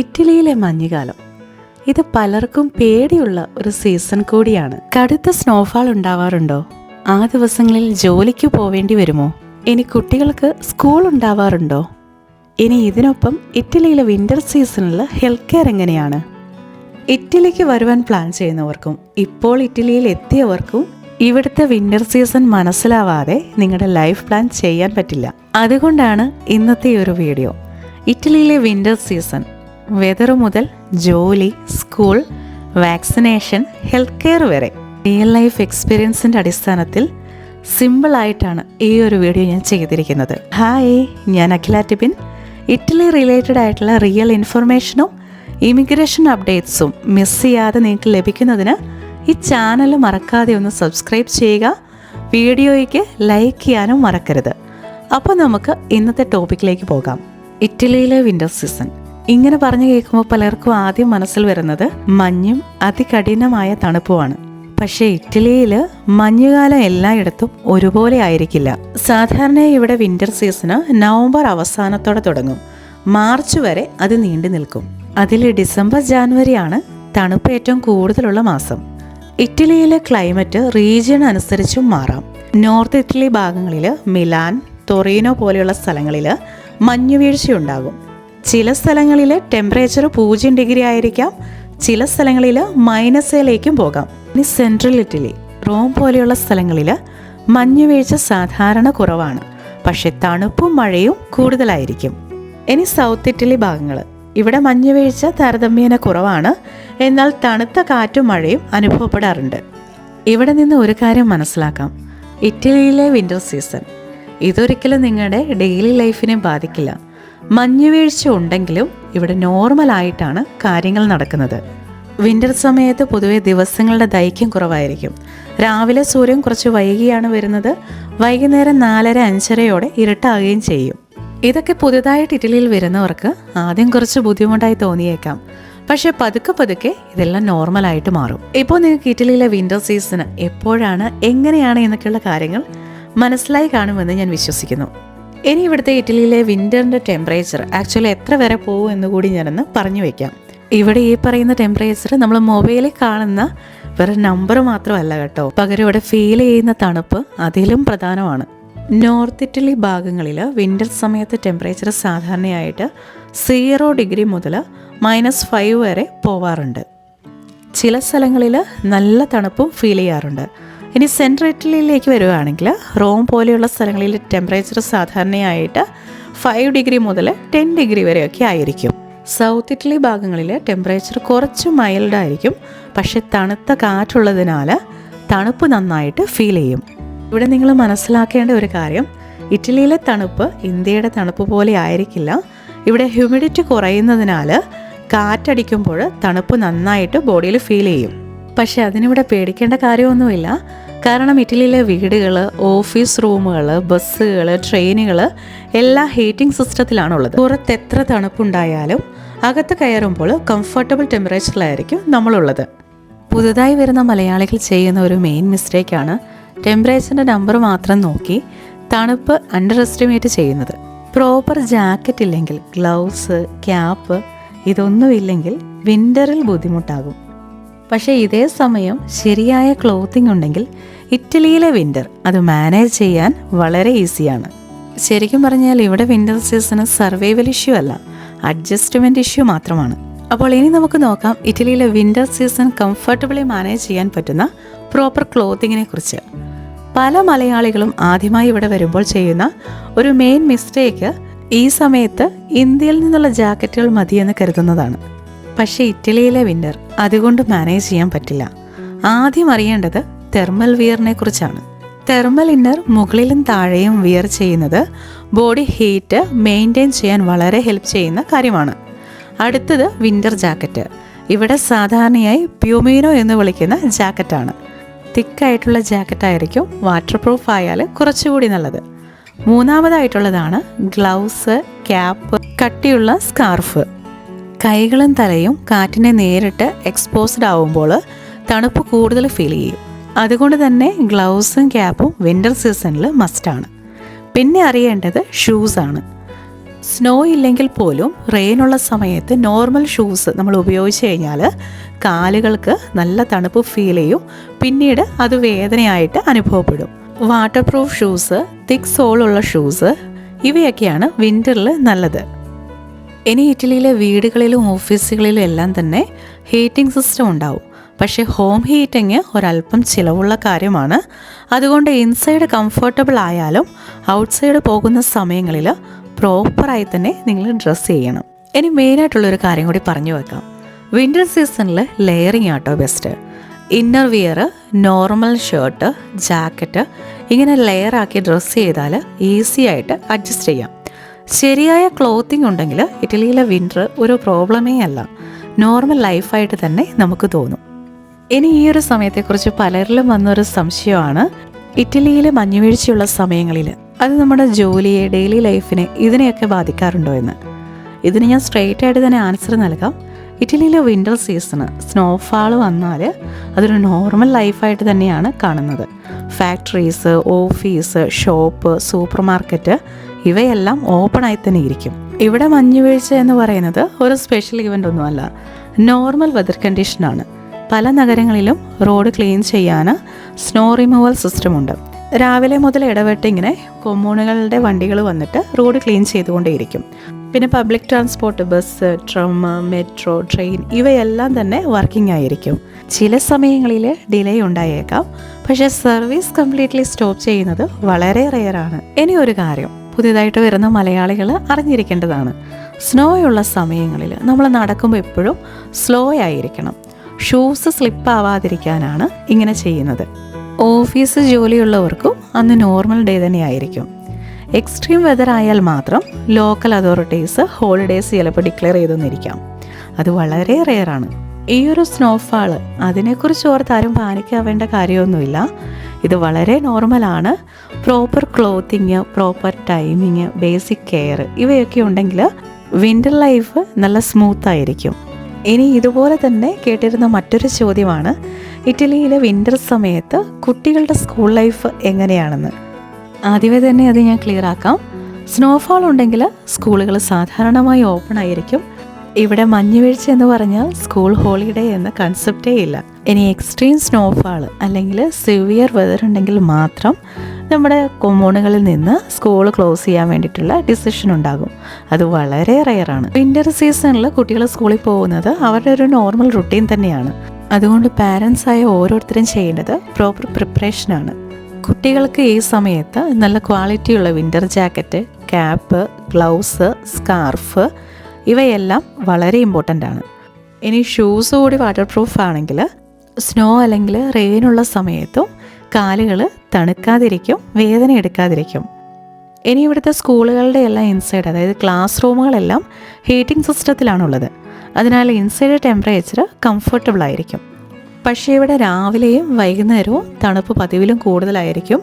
ഇറ്റലിയിലെ മഞ്ഞുകാലം. ഇത് പലർക്കും പേടിയുള്ള ഒരു സീസൺ കൂടിയാണ്. കടുത്ത സ്നോഫാൾ ഉണ്ടാവാറുണ്ടോ? ആ ദിവസങ്ങളിൽ ജോലിക്ക് പോവേണ്ടി വരുമോ? ഇനി കുട്ടികൾക്ക് സ്കൂൾ ഉണ്ടാവാറുണ്ടോ? ഇനി ഇതിനൊപ്പം ഇറ്റലിയിലെ വിന്റർ സീസണിൽ ഹെൽത്ത് കെയർ എങ്ങനെയാണ്? ഇറ്റലിക്ക് വരുവാൻ പ്ലാൻ ചെയ്യുന്നവർക്കും ഇപ്പോൾ ഇറ്റലിയിൽ എത്തിയവർക്കും ഇവിടുത്തെ വിന്റർ സീസൺ മനസ്സിലാവാതെ നിങ്ങളുടെ ലൈഫ് പ്ലാൻ ചെയ്യാൻ പറ്റില്ല. അതുകൊണ്ടാണ് ഇന്നത്തെ ഒരു വീഡിയോ ഇറ്റലിയിലെ വിന്റർ സീസൺ വെതർ മുതൽ ജോലി സ്കൂൾ വാക്സിനേഷൻ ഹെൽത്ത് കെയർ വരെ. റിയൽ ലൈഫ് എക്സ്പീരിയൻസിന്റെ അടിസ്ഥാനത്തിൽ സിമ്പിളായിട്ടാണ് ഈ ഒരു വീഡിയോ ഞാൻ ചെയ്തിരിക്കുന്നത്. ഹായ് ഞാൻ അഖില ടിബിൻ. ഇറ്റലി റിലേറ്റഡ് ആയിട്ടുള്ള റിയൽ ഇൻഫർമേഷനും ഇമിഗ്രേഷൻ അപ്ഡേറ്റ്സും മിസ് ചെയ്യാതെ നിങ്ങൾക്ക് ലഭിക്കുന്നതിന് ഈ ചാനൽ മറക്കാതെ ഒന്ന് സബ്സ്ക്രൈബ് ചെയ്യുക. വീഡിയോയ്ക്ക് ലൈക്ക് ചെയ്യാനും മറക്കരുത്. അപ്പോൾ നമുക്ക് ഇന്നത്തെ ടോപ്പിക്കിലേക്ക് പോകാം. ഇറ്റലിയിലെ വിന്റർ സീസൺ. ഇങ്ങനെ പറഞ്ഞു കേൾക്കുമ്പോൾ പലർക്കും ആദ്യം മനസ്സിൽ വരുന്നത് മഞ്ഞും അതികഠിനമായ തണുപ്പുമാണ്. പക്ഷേ ഇറ്റലിയിൽ മഞ്ഞുകാലം എല്ലായിടത്തും ഒരുപോലെ ആയിരിക്കില്ല. സാധാരണ ഇവിടെ വിന്റർ സീസണ് നവംബർ അവസാനത്തോടെ തുടങ്ങും. മാർച്ച് വരെ അത് നീണ്ടു നിൽക്കും. അതിൽ ഡിസംബർ ജാനുവരിയാണ് തണുപ്പ് ഏറ്റവും കൂടുതലുള്ള മാസം. ഇറ്റലിയിലെ ക്ലൈമറ്റ് റീജിയൻ അനുസരിച്ചും മാറാം. നോർത്ത് ഇറ്റലി ഭാഗങ്ങളിൽ മിലാൻ തൊറീനോ പോലെയുള്ള സ്ഥലങ്ങളിൽ മഞ്ഞുവീഴ്ചയുണ്ടാകും. ചില സ്ഥലങ്ങളിൽ ടെമ്പറേച്ചർ പൂജ്യം ഡിഗ്രി ആയിരിക്കാം. ചില സ്ഥലങ്ങളിൽ മൈനസിലേക്കും പോകാം. ഇനി സെൻട്രൽ ഇറ്റലി റോം പോലെയുള്ള സ്ഥലങ്ങളിൽ മഞ്ഞുവീഴ്ച സാധാരണ കുറവാണ്. പക്ഷെ തണുപ്പും മഴയും കൂടുതലായിരിക്കും. ഇനി സൗത്ത് ഇറ്റലി ഭാഗങ്ങൾ ഇവിടെ മഞ്ഞുവീഴ്ച താരതമ്യേന കുറവാണ്. എന്നാൽ തണുത്ത കാറ്റും മഴയും അനുഭവപ്പെടാറുണ്ട്. ഇവിടെ നിന്ന് ഒരു കാര്യം മനസ്സിലാക്കാം. ഇറ്റലിയിലെ വിന്റർ സീസൺ ഇതൊരിക്കലും നിങ്ങളുടെ ഡെയിലി ലൈഫിനെ ബാധിക്കില്ല. മഞ്ഞുവീഴ്ച ഉണ്ടെങ്കിലും ഇവിടെ നോർമലായിട്ടാണ് കാര്യങ്ങൾ നടക്കുന്നത്. വിന്റർ സമയത്ത് പൊതുവെ ദിവസങ്ങളുടെ ദൈർഘ്യം കുറവായിരിക്കും. രാവിലെ സൂര്യൻ കുറച്ച് വൈകിയാണ് വരുന്നത്. വൈകുന്നേരം നാലര അഞ്ചരയോടെ ഇരുട്ടാകുകയും ചെയ്യും. ഇതൊക്കെ പുതുതായിട്ട് ഇറ്റലിയിൽ വരുന്നവർക്ക് ആദ്യം കുറച്ച് ബുദ്ധിമുട്ടായി തോന്നിയേക്കാം. പക്ഷേ പതുക്കെ പതുക്കെ ഇതെല്ലാം നോർമലായിട്ട് മാറും. ഇപ്പോൾ നിങ്ങൾക്ക് ഇറ്റലിയിലെ വിന്റർ സീസൺ എപ്പോഴാണ് എങ്ങനെയാണ് എന്നൊക്കെയുള്ള കാര്യങ്ങൾ മനസ്സിലായി കാണുമെന്ന് ഞാൻ വിശ്വസിക്കുന്നു. ഇനി ഇവിടുത്തെ ഇറ്റലിയിലെ വിന്ററിന്റെ ടെമ്പറേച്ചർ ആക്ച്വലി എത്ര വരെ പോകും എന്ന് കൂടി ഞാനൊന്ന് പറഞ്ഞു വെക്കാം. ഇവിടെ ഈ പറയുന്ന ടെമ്പറേച്ചർ നമ്മൾ മൊബൈലിൽ കാണുന്ന വെറും നമ്പർ മാത്രമല്ല കേട്ടോ. പകരം ഇവിടെ ഫീൽ ചെയ്യുന്ന തണുപ്പ് അതിലും പ്രധാനമാണ്. നോർത്ത് ഇറ്റലി ഭാഗങ്ങളിൽ വിന്റർ സമയത്ത് ടെമ്പറേച്ചർ സാധാരണയായിട്ട് സീറോ ഡിഗ്രി മുതൽ മൈനസ് ഫൈവ് വരെ പോവാറുണ്ട്. ചില സ്ഥലങ്ങളിൽ നല്ല തണുപ്പും ഫീൽ ചെയ്യാറുണ്ട്. ഇനി സെൻട്രൽ ഇറ്റലിയിലേക്ക് വരുവാണെങ്കിൽ റോം പോലെയുള്ള സ്ഥലങ്ങളിൽ ടെമ്പറേച്ചർ സാധാരണയായിട്ട് ഫൈവ് ഡിഗ്രി മുതൽ ടെൻ ഡിഗ്രി വരെയൊക്കെ ആയിരിക്കും. സൗത്ത് ഇറ്റലി ഭാഗങ്ങളിൽ ടെമ്പറേച്ചർ കുറച്ച് മൈൽഡായിരിക്കും പക്ഷെ തണുത്ത കാറ്റുള്ളതിനാൽ തണുപ്പ് നന്നായിട്ട് ഫീൽ ചെയ്യും. ഇവിടെ നിങ്ങൾ മനസ്സിലാക്കേണ്ട ഒരു കാര്യം ഇറ്റലിയിലെ തണുപ്പ് ഇന്ത്യയുടെ തണുപ്പ് പോലെ ആയിരിക്കില്ല. ഇവിടെ ഹ്യൂമിഡിറ്റി കുറയുന്നതിനാൽ കാറ്റടിക്കുമ്പോൾ തണുപ്പ് നന്നായിട്ട് ബോഡിയിൽ ഫീൽ ചെയ്യും. പക്ഷെ അതിനിവിടെ പേടിക്കേണ്ട കാര്യമൊന്നുമില്ല. കാരണം ഇറ്റലിയിലെ വീടുകൾ ഓഫീസ് റൂമുകൾ ബസ്സുകൾ ട്രെയിനുകൾ എല്ലാം ഹീറ്റിംഗ് സിസ്റ്റത്തിലാണുള്ളത്. പുറത്ത് എത്ര തണുപ്പുണ്ടായാലും അകത്ത് കയറുമ്പോൾ കംഫർട്ടബിൾ ടെമ്പറേച്ചറിലായിരിക്കും നമ്മളുള്ളത്. പുതുതായി വരുന്ന മലയാളികൾ ചെയ്യുന്ന ഒരു മെയിൻ മിസ്റ്റേക്കാണ് ടെമ്പറേച്ചറിന്റെ നമ്പർ മാത്രം നോക്കി തണുപ്പ് അണ്ടർ എസ്റ്റിമേറ്റ് ചെയ്യുന്നത്. പ്രോപ്പർ ജാക്കറ്റ് ഇല്ലെങ്കിൽ ഗ്ലൗസ് ക്യാപ്പ് ഇതൊന്നും ഇല്ലെങ്കിൽ വിന്ററിൽ ബുദ്ധിമുട്ടാകും. പക്ഷേ ഇതേ സമയം ശരിയായ ക്ലോത്തിങ് ഉണ്ടെങ്കിൽ ഇറ്റലിയിലെ വിന്റർ അത് മാനേജ് ചെയ്യാൻ വളരെ ഈസിയാണ് ശരിക്കും പറഞ്ഞാൽ ഇവിടെ വിന്റർ സീസണ് സർവൈവൽ ഇഷ്യൂ അല്ല അഡ്ജസ്റ്റ്മെന്റ് ഇഷ്യൂ മാത്രമാണ്. അപ്പോൾ ഇനി നമുക്ക് നോക്കാം ഇറ്റലിയിലെ വിന്റർ സീസൺ കംഫർട്ടബിളി മാനേജ് ചെയ്യാൻ പറ്റുന്ന പ്രോപ്പർ ക്ലോത്തിങ്ങിനെ കുറിച്ച്. പല മലയാളികളും ആദ്യമായി ഇവിടെ വരുമ്പോൾ ചെയ്യുന്ന ഒരു മെയിൻ മിസ്റ്റേക്ക് ഈ സമയത്ത് ഇന്ത്യയിൽ നിന്നുള്ള ജാക്കറ്റുകൾ മതിയെന്ന് കരുതുന്നതാണ്. പക്ഷേ ഇറ്റലിയിലെ വിന്റർ അതുകൊണ്ട് മാനേജ് ചെയ്യാൻ പറ്റില്ല. ആദ്യം അറിയേണ്ടത് തെർമൽ വിയറിനെ കുറിച്ചാണ്. തെർമൽ ഇന്നർ മുകളിലും താഴെയും വിയർ ചെയ്യുന്നത് ബോഡി ഹീറ്റ് മെയിന്റെയിൻ ചെയ്യാൻ വളരെ ഹെൽപ്പ് ചെയ്യുന്ന കാര്യമാണ്. അടുത്തത് വിന്റർ ജാക്കറ്റ് ഇവിടെ സാധാരണയായി പ്യൂമീനോ എന്ന് വിളിക്കുന്ന ജാക്കറ്റാണ് തിക്കായിട്ടുള്ള ജാക്കറ്റായിരിക്കും വാട്ടർ പ്രൂഫ് ആയാൽ കുറച്ചുകൂടി നല്ലത്. മൂന്നാമതായിട്ടുള്ളതാണ് ഗ്ലൗസ് ക്യാപ്പ് കട്ടിയുള്ള സ്കാർഫ് കൈകളും തലയും കാറ്റിനെ നേരിട്ട് എക്സ്പോസ്ഡ് ആവുമ്പോൾ തണുപ്പ് കൂടുതൽ ഫീൽ ചെയ്യും. അതുകൊണ്ട് തന്നെ ഗ്ലൗസും ക്യാപ്പും വിന്റർ സീസണിൽ മസ്റ്റാണ് പിന്നെ അറിയേണ്ടത് ഷൂസാണ് സ്നോ ഇല്ലെങ്കിൽ പോലും റെയിനുള്ള സമയത്ത് നോർമൽ ഷൂസ് നമ്മൾ ഉപയോഗിച്ച് കഴിഞ്ഞാൽ കാലുകൾക്ക് നല്ല തണുപ്പ് ഫീൽ ചെയ്യും. പിന്നീട് അത് വേദനയായിട്ട് അനുഭവപ്പെടും. വാട്ടർ പ്രൂഫ് ഷൂസ് തിക് സോളുള്ള ഷൂസ് ഇവയൊക്കെയാണ് വിന്ററിൽ നല്ലത്. ഇനി ഇറ്റലിയിലെ വീടുകളിലും ഓഫീസുകളിലും എല്ലാം തന്നെ ഹീറ്റിംഗ് സിസ്റ്റം ഉണ്ടാവും. പക്ഷേ ഹോം ഹീറ്റിംഗ് ഒരല്പം ചിലവുള്ള കാര്യമാണ്. അതുകൊണ്ട് ഇൻസൈഡ് കംഫർട്ടബിൾ ആയാലും ഔട്ട്സൈഡ് പോകുന്ന സമയങ്ങളിൽ പ്രോപ്പറായി തന്നെ നിങ്ങൾ ഡ്രസ്സ് ചെയ്യണം. ഇനി മെയിനായിട്ടുള്ളൊരു കാര്യം കൂടി പറഞ്ഞു വെക്കാം. വിന്റർ സീസണിൽ ലെയറിങ് ആട്ടോ best inner wear normal shirt jacket ഇങ്ങനെ ലെയറാക്കി ഡ്രസ്സ് ചെയ്താൽ ഈസി ആയിട്ട് അഡ്ജസ്റ്റ് ചെയ്യാം. ശരിയായ ക്ലോത്തിങ് ഉണ്ടെങ്കിൽ ഇറ്റലിയിലെ വിന്റർ ഒരു പ്രോബ്ലമേ അല്ല. നോർമൽ ലൈഫായിട്ട് തന്നെ നമുക്ക് തോന്നും. ഇനി ഈ ഒരു സമയത്തെക്കുറിച്ച് പലരിലും വന്നൊരു സംശയമാണ്. ഇറ്റലിയിലെ മഞ്ഞുവീഴ്ചയുള്ള സമയങ്ങളിൽ അത് നമ്മുടെ ജോലിയെ ഡെയിലി ലൈഫിനെ ഇതിനെയൊക്കെ ബാധിക്കാറുണ്ടോ എന്ന്. ഇതിന് ഞാൻ സ്ട്രെയിറ്റ് ആയിട്ട് തന്നെ ആൻസർ നൽകാം. ഇറ്റലിയിലെ വിന്റർ സീസണ് സ്നോഫാൾ വന്നാൽ അതൊരു നോർമൽ ലൈഫായിട്ട് തന്നെയാണ് കാണുന്നത്. Factories office shop super market ഇവയെല്ലാം ഓപ്പണായി തന്നെ ഇരിക്കും. ഇവിടെ മഞ്ഞുവീഴ്ച എന്ന് പറയുന്നത് ഒരു സ്പെഷ്യൽ ഇവന്റ് ഒന്നുമല്ല. നോർമൽ വെതർ കണ്ടീഷനാണ് പല നഗരങ്ങളിലും റോഡ് ക്ലീൻ ചെയ്യാൻ സ്നോ റിമൂവൽ സിസ്റ്റം ഉണ്ട്. രാവിലെ മുതൽ ഇടവിട്ട് ഇങ്ങനെ കൊമ്മൂണുകളുടെ വണ്ടികൾ വന്നിട്ട് റോഡ് ക്ലീൻ ചെയ്തുകൊണ്ടേയിരിക്കും. പിന്നെ public transport bus tram metro train ഇവയെല്ലാം തന്നെ വർക്കിംഗ് ആയിരിക്കും. ചില സമയങ്ങളിൽ ഡിലേ ഉണ്ടായേക്കാം. പക്ഷേ സർവീസ് കംപ്ലീറ്റ്ലി സ്റ്റോപ്പ് ചെയ്യുന്നത് വളരെ റെയറാണ് ഇനി ഒരു കാര്യം. പുതിയതായിട്ട് വരുന്ന മലയാളികൾ അറിഞ്ഞിരിക്കേണ്ടതാണ്. സ്നോയുള്ള സമയങ്ങളിൽ നമ്മൾ നടക്കുമ്പോൾ എപ്പോഴും സ്ലോ ആയിരിക്കണം. ഷൂസ് സ്ലിപ്പ് ആവാതിരിക്കാനാണ് ഇങ്ങനെ ചെയ്യുന്നത്. ഓഫീസ് ജോലിയുള്ളവർക്കും അന്ന് നോർമൽ ഡേ തന്നെ ആയിരിക്കും. എക്സ്ട്രീം വെതർ ആയാൽ മാത്രം ലോക്കൽ അതോറിറ്റീസ് ഹോളിഡേയ്സ് ചിലപ്പോൾ ഡിക്ലെയർ ചെയ്തെന്നിരിക്കാം. അത് വളരെ റെയറാണ് ഈ ഒരു സ്നോഫാൾ അതിനെക്കുറിച്ച് ഓർത്ത് ആരും പാനിക്കാവേണ്ട കാര്യമൊന്നുമില്ല. ഇത് വളരെ നോർമലാണ് proper clothing proper timing basic care ഇവയൊക്കെ ഉണ്ടെങ്കിൽ വിന്റർ ലൈഫ് നല്ല സ്മൂത്ത് ആയിരിക്കും. ഇനി ഇതുപോലെ തന്നെ കേട്ടിരുന്ന മറ്റൊരു ചോദ്യമാണ്. ഇറ്റലിയിലെ വിന്റർ സമയത്ത് കുട്ടികളുടെ സ്കൂൾ ലൈഫ് എങ്ങനെയാണെന്ന്. ആദ്യമേ തന്നെ അത് ഞാൻ ക്ലിയർ ആക്കാം. സ്നോഫാൾ ഉണ്ടെങ്കിൽ സ്കൂളുകൾ സാധാരണമായി ഓപ്പൺ ആയിരിക്കും. ഇവിടെ മഞ്ഞുവീഴ്ച എന്ന് പറഞ്ഞാൽ സ്കൂൾ ഹോളിഡേ എന്ന കൺസെപ്റ്റേ ഇല്ല. ഇനി എക്സ്ട്രീം സ്നോഫാൾ അല്ലെങ്കിൽ സിവിയർ വെതർ ഉണ്ടെങ്കിൽ മാത്രം നമ്മുടെ കൊമ്മൂണുകളിൽ നിന്ന് സ്കൂൾ ക്ലോസ് ചെയ്യാൻ വേണ്ടിയിട്ടുള്ള ഡിസിഷൻ ഉണ്ടാകും. അത് വളരെ റെയറാണ് വിന്റർ സീസണിൽ കുട്ടികൾ സ്കൂളിൽ പോകുന്നത് അവരുടെ ഒരു നോർമൽ റുട്ടീൻ തന്നെയാണ്. അതുകൊണ്ട് പാരൻസ് ആയ ഓരോരുത്തരും ചെയ്യേണ്ടത് പ്രോപ്പർ പ്രിപ്പറേഷനാണ് കുട്ടികൾക്ക് ഈ സമയത്ത് നല്ല ക്വാളിറ്റിയുള്ള winter jacket cap gloves scarf ഇവയെല്ലാം വളരെ ഇമ്പോർട്ടന്റ് ആണ്. ഇനി ഷൂസ് കൂടി വാട്ടർ പ്രൂഫ് ആണെങ്കിൽ സ്നോ അല്ലെങ്കിൽ റെയിനുള്ള സമയത്തും കാലുകൾ തണുക്കാതിരിക്കും വേദന എടുക്കാതിരിക്കും. ഇനി ഇവിടുത്തെ സ്കൂളുകളുടെ എല്ലാം ഇൻസൈഡ് അതായത് ക്ലാസ് റൂമുകളെല്ലാം ഹീറ്റിംഗ് സിസ്റ്റത്തിലാണുള്ളത് അതിനാൽ ഇൻസൈഡ് ടെമ്പറേച്ചർ കംഫർട്ടബിൾ ആയിരിക്കും. പക്ഷേ ഇവിടെ രാവിലെയും വൈകുന്നേരവും തണുപ്പ് പതിവിലും കൂടുതലായിരിക്കും.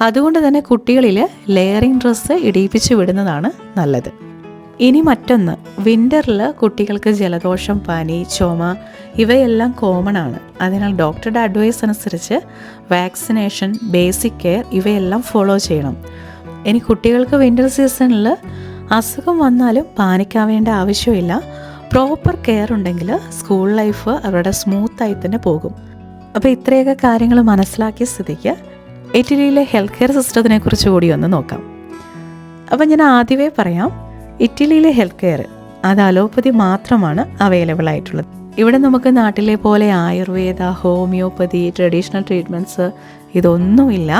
അതുകൊണ്ട് തന്നെ കുട്ടികളിൽ ലെയറിംഗ് ഡ്രസ്സ് ഇടിയിപ്പിച്ച് വിടുന്നതാണ് നല്ലത്. ഇനി മറ്റൊന്ന് വിന്ററിൽ കുട്ടികൾക്ക് ജലദോഷം പനി ചുമ ഇവയെല്ലാം കോമൺ ആണ്. അതിനാൽ ഡോക്ടറുടെ അഡ്വൈസ് അനുസരിച്ച് വാക്സിനേഷൻ ബേസിക് കെയർ ഇവയെല്ലാം ഫോളോ ചെയ്യണം. ഇനി കുട്ടികൾക്ക് വിന്റർ സീസണിൽ അസുഖം വന്നാലും പാനിക്കാവേണ്ട ആവശ്യമില്ല. പ്രോപ്പർ കെയർ ഉണ്ടെങ്കിൽ സ്കൂൾ ലൈഫ് അവരുടെ സ്മൂത്തായി തന്നെ പോകും. അപ്പോൾ ഇത്രയൊക്കെ കാര്യങ്ങൾ മനസ്സിലാക്കിയ സ്ഥിതിക്ക് ഇറ്റലിയിലെ ഹെൽത്ത് കെയർ സിസ്റ്റത്തിനെ കുറിച്ച് കൂടി ഒന്ന് നോക്കാം. അപ്പം ഞാൻ ആദ്യമേ പറയാം ഇറ്റലിയിലെ ഹെൽത്ത് കെയർ അത് അലോപ്പതി മാത്രമാണ് അവൈലബിൾ ആയിട്ടുള്ളത്. ഇവിടെ നമുക്ക് നാട്ടിലെ പോലെ ആയുർവേദ ഹോമിയോപ്പതി ട്രഡീഷണൽ ട്രീറ്റ്മെന്റ്സ് ഇതൊന്നുമില്ല.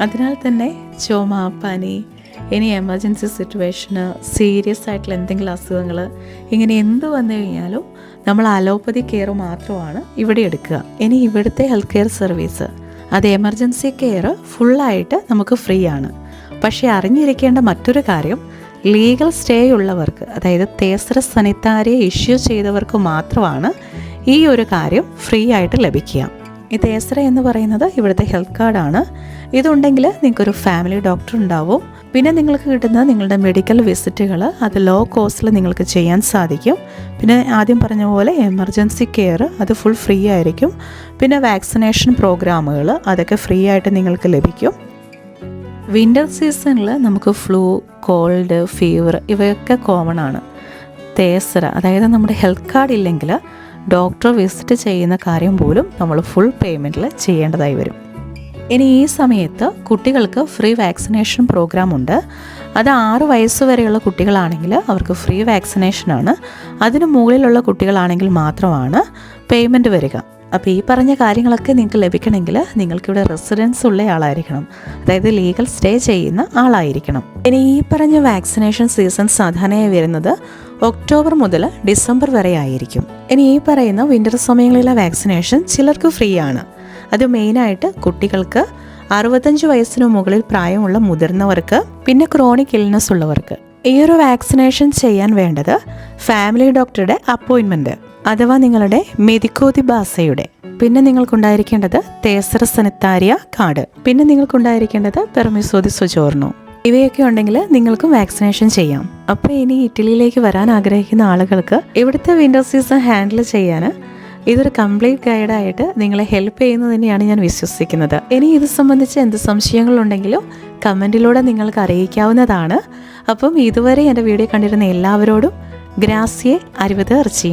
അതിനാൽ തന്നെ ചുമ പനി ഇനി എമർജൻസി സിറ്റുവേഷന് സീരിയസ് ആയിട്ടുള്ള എന്തെങ്കിലും അസുഖങ്ങൾ ഇങ്ങനെ എന്ത് വന്നു കഴിഞ്ഞാലും നമ്മൾ അലോപ്പതി കെയർ മാത്രമാണ് ഇവിടെ എടുക്കുക. ഇനി ഇവിടുത്തെ ഹെൽത്ത് കെയർ സർവീസ് അത് എമർജൻസി കെയർ ഫുള്ളായിട്ട് നമുക്ക് ഫ്രീ ആണ്. പക്ഷേ അറിഞ്ഞിരിക്കേണ്ട മറ്റൊരു കാര്യം ലീഗൽ സ്റ്റേ ഉള്ളവർക്ക് അതായത് തേസര സനിത്താരിയെ ഇഷ്യൂ ചെയ്തവർക്ക് മാത്രമാണ് ഈ ഒരു കാര്യം ഫ്രീ ആയിട്ട് ലഭിക്കുക. ഈ തേസര എന്ന് പറയുന്നത് ഇവിടുത്തെ ഹെൽത്ത് കാർഡാണ്. ഇതുണ്ടെങ്കിൽ നിങ്ങൾക്കൊരു ഫാമിലി ഡോക്ടർ ഉണ്ടാവും. പിന്നെ നിങ്ങൾക്ക് കിട്ടുന്ന നിങ്ങളുടെ മെഡിക്കൽ വിസിറ്റുകൾ അത് ലോ കോസ്റ്റിൽ നിങ്ങൾക്ക് ചെയ്യാൻ സാധിക്കും. പിന്നെ ആദ്യം പറഞ്ഞ പോലെ എമർജൻസി കെയർ അത് ഫുൾ ഫ്രീ ആയിരിക്കും. പിന്നെ വാക്സിനേഷൻ പ്രോഗ്രാമുകൾ അതൊക്കെ ഫ്രീ ആയിട്ട് നിങ്ങൾക്ക് ലഭിക്കും. വിന്റർ സീസണിൽ നമുക്ക് ഫ്ലൂ കോൾഡ് ഫീവർ ഇവയൊക്കെ കോമൺ ആണ്. തേസര അതായത് നമ്മുടെ ഹെൽത്ത് കാർഡ് ഇല്ലെങ്കിൽ ഡോക്ടർ വിസിറ്റ് ചെയ്യുന്ന കാര്യം പോലും നമ്മൾ ഫുൾ പേയ്മെന്റിൽ ചെയ്യേണ്ടതായി വരും. ഇനി ഈ സമയത്ത് കുട്ടികൾക്ക് ഫ്രീ വാക്സിനേഷൻ പ്രോഗ്രാം ഉണ്ട്. അത് ആറ് വയസ്സ് വരെയുള്ള കുട്ടികളാണെങ്കിൽ അവർക്ക് ഫ്രീ വാക്സിനേഷനാണ് അതിന് മുകളിലുള്ള കുട്ടികളാണെങ്കിൽ മാത്രമാണ് പേയ്മെന്റ് വരിക. അപ്പോൾ ഈ പറഞ്ഞ കാര്യങ്ങളൊക്കെ നിങ്ങൾക്ക് ലഭിക്കണമെങ്കിൽ നിങ്ങൾക്കിവിടെ റെസിഡൻസ് ഉള്ള ആളായിരിക്കണം. അതായത് ലീഗൽ സ്റ്റേ ചെയ്യുന്ന ആളായിരിക്കണം. ഇനി ഈ പറഞ്ഞ വാക്സിനേഷൻ സീസൺ സാധാരണയായി വരുന്നത് ഒക്ടോബർ മുതൽ ഡിസംബർ വരെ ആയിരിക്കും. ഇനി ഈ പറയുന്ന വിന്റർ സമയങ്ങളിലെ വാക്സിനേഷൻ ചിലർക്ക് ഫ്രീ ആണ്. അത് മെയിനായിട്ട് കുട്ടികൾക്ക് അറുപത്തഞ്ച് വയസ്സിന് മുകളിൽ പ്രായമുള്ള മുതിർന്നവർക്ക് പിന്നെ ക്രോണിക് ഇൽനസ് ഉള്ളവർക്ക്. ഈ ഒരു വാക്സിനേഷൻ ചെയ്യാൻ വേണ്ടത് ഫാമിലി ഡോക്ടറുടെ അപ്പോയിൻമെന്റ് അഥവാ നിങ്ങളുടെ മെതിക്കോതി ബാസയുടെ. പിന്നെ നിങ്ങൾക്കുണ്ടായിരിക്കേണ്ടത് തേസറ സനിത്താരിയ കാർഡ് പിന്നെ നിങ്ങൾക്കുണ്ടായിരിക്കേണ്ടത് പെർമിസോതി സുചോർണു ഇവയൊക്കെ ഉണ്ടെങ്കിൽ നിങ്ങൾക്കും വാക്സിനേഷൻ ചെയ്യാം. അപ്പോൾ ഇനി ഇറ്റലിയിലേക്ക് വരാൻ ആഗ്രഹിക്കുന്ന ആളുകൾക്ക് ഇവിടുത്തെ വിന്റർ സീസൺ ഹാൻഡിൽ ചെയ്യാൻ ഇതൊരു കംപ്ലീറ്റ് ഗൈഡായിട്ട് നിങ്ങളെ ഹെൽപ്പ് ചെയ്യുന്നത് തന്നെയാണ് ഞാൻ വിശ്വസിക്കുന്നത്. ഇനി ഇത് സംബന്ധിച്ച് എന്ത് സംശയങ്ങളുണ്ടെങ്കിലും കമന്റിലൂടെ നിങ്ങൾക്ക് അറിയിക്കാവുന്നതാണ്. അപ്പം ഇതുവരെ എന്റെ വീഡിയോ കണ്ടിരുന്ന എല്ലാവരോടും ഗ്രാസിയെ അരുവത് ഇറച്ചി